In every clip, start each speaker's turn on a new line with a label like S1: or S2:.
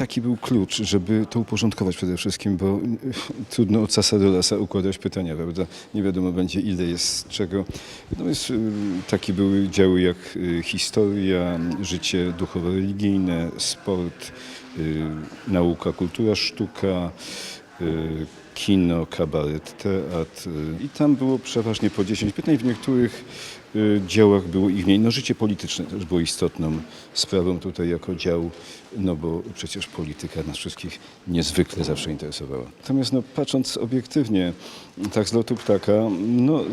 S1: taki był klucz, żeby to uporządkować przede wszystkim, bo y, trudno od sasa do lasa układać pytania, prawda? Nie wiadomo będzie ile jest czego. Jest, y, takie były działy jak y, historia, życie duchowo-religijne, sport, nauka, kultura, sztuka, kino, kabaret, teatr y, i tam było przeważnie po 10 pytań. W niektórych y, działach było ich mniej. No życie polityczne też było istotną sprawą tutaj jako dział, no bo przecież polityka nas wszystkich niezwykle zawsze interesowała. Natomiast no, patrząc obiektywnie, tak z lotu ptaka, no, y,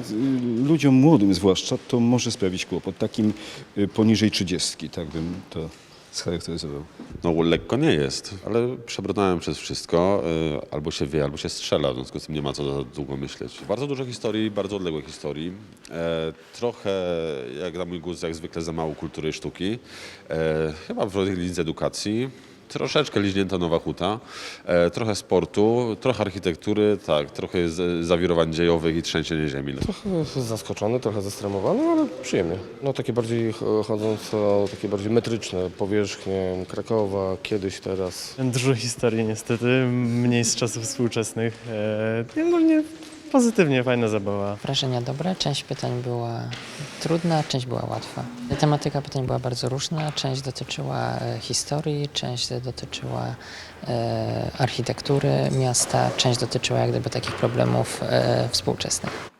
S1: ludziom młodym zwłaszcza to może sprawić kłopot. Takim y, poniżej 30, tak bym to scharakteryzował.
S2: No lekko nie jest, ale przebrnąłem przez wszystko. y, Albo się wie, albo się strzela, w związku z tym nie ma co za długo myśleć. Bardzo dużo historii, bardzo odległe historii. E, trochę, jak na mój gust, jak zwykle za mało kultury i sztuki. E, chyba w lidze edukacji. Troszeczkę liźnięta Nowa Huta, e, trochę sportu, trochę architektury, tak, trochę e, zawirowań dziejowych i trzęsienie ziemi.
S3: Trochę zaskoczony, trochę zestremowany, ale przyjemnie. No takie bardziej ch- chodząc o takie bardziej metryczne powierzchnie Krakowa, kiedyś, teraz.
S4: Dużo historii niestety, mniej z czasów współczesnych. E, no nie, pozytywnie, fajna zabawa.
S5: Wrażenia dobre, część pytań była trudna, część była łatwa. Tematyka pytań była bardzo różna, część dotyczyła e, historii, część dotyczyła e, architektury miasta, część dotyczyła jak gdyby takich problemów e, współczesnych.